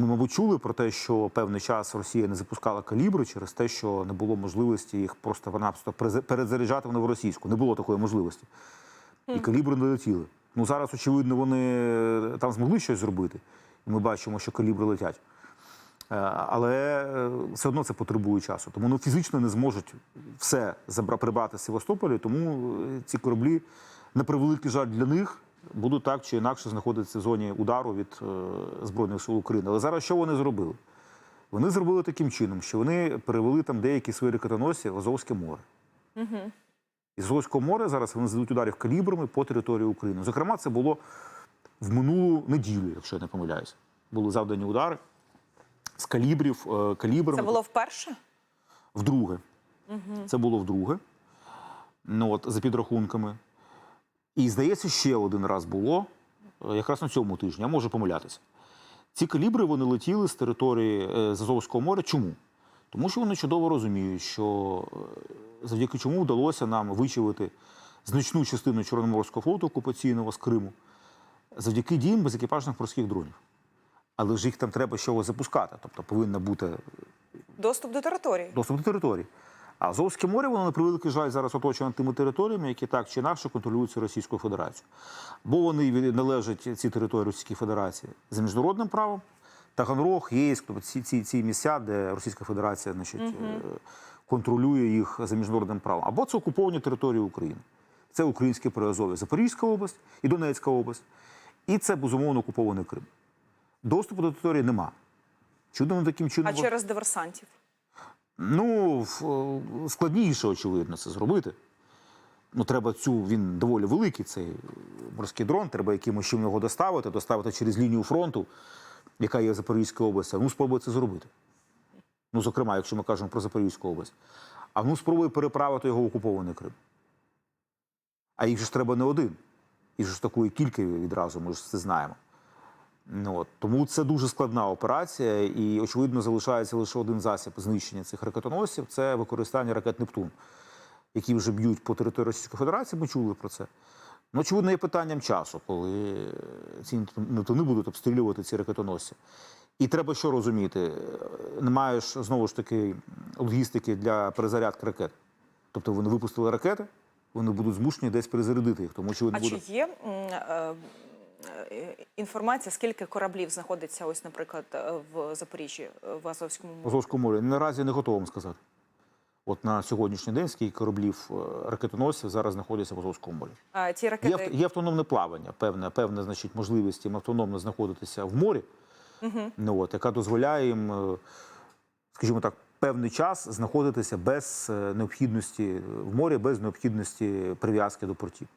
Ми, мабуть, чули про те, що певний час Росія не запускала калібри через те, що не було можливості їх просто-напросто перезаряджати в російську. Не було такої можливості. І калібри не летіли. Ну зараз, очевидно, вони там змогли щось зробити. І ми бачимо, що калібри летять. Е, Але е, все одно це потребує часу. Тому ну, фізично не зможуть все прибрати з Севастополя, тому е, ці кораблі, на превеликий жаль для них, будуть так чи інакше знаходитися в зоні удару від е, Збройних сил України. Але зараз що вони зробили? Вони зробили таким чином, що вони перевели там деякі свої ракетоносці в Азовське море. Із Азовського моря зараз вони зададуть ударів калібрами по території України. Зокрема, це було в минулу неділю, якщо я не помиляюся. Були завдані удари з калібрів, е, калібрами. Це було вперше? Вдруге. Це було вдруге. Ну, от, за підрахунками. І, здається, ще один раз було, е, якраз на цьому тижні, я можу помилятися. Ці калібри вони летіли з території е, з Азовського моря. Чому? Тому що вони чудово розуміють, що е, завдяки чому вдалося нам вичавити значну частину Чорноморського флоту окупаційного з Криму завдяки діям безекіпажних морських дронів. Але ж їх там треба з запускати. Тобто повинна бути Доступ до території. доступ до території. А Азовське море, воно на превеликий жаль зараз оточено тими територіями, які так чи інакше контролюються Російською Федерацією. Бо вони належать ці території Російської Федерації за міжнародним правом. Таганрог, Єйськ, тобто ці, ці, ці місця, де Російська Федерація значить, е, контролює їх за міжнародним правом. Або це окуповані території України. Це Українське Приазов'я, Запорізька область і Донецька область. І це безумовно окупований Крим. Доступу до території нема. Чудо вони таким чином. А через диверсантів. Ну, е, складніше, очевидно, це зробити. Ну, треба цю, він доволі великий, цей морський дрон, треба якимось чим його доставити, доставити через лінію фронту, яка є в Запорізькій області. Ну, спробує це зробити. Ну, зокрема, якщо ми кажемо про Запорізьку область. А ну спробує переправити його в окупований Крим. А їх ж треба не один. Їх ж такої кілька відразу, ми ж це знаємо. Ну, от. Тому це дуже складна операція, і очевидно залишається лише один засіб знищення цих ракетоносців це використання ракет Нептун, які вже б'ють по території Російської Федерації. Ми чули про це. Ну, очевидно, є питанням часу, коли ці Нептуни будуть обстрілювати ці ракетоносці. І треба що розуміти: не маєш знову ж таки логістики для перезарядки ракет. Тобто вони випустили ракети, вони будуть змушені десь перезарядити їх, тому очевидно А буде. чи є е, е, інформація, скільки кораблів знаходиться, ось, наприклад, е, в Запоріжжі, е, в Азовському морі? Азовському морі. Наразі не готовий вам сказати. От на сьогоднішній день скільки кораблів е, ракетоносців зараз знаходяться в Азовському морі. А ці ракети авт- є автономне плавання, певне, певне значить, можливість їм автономно знаходитися в морі, ну, от, яка дозволяє їм, е, скажімо так, певний час знаходитися без е, необхідності в морі, без необхідності прив'язки до портів.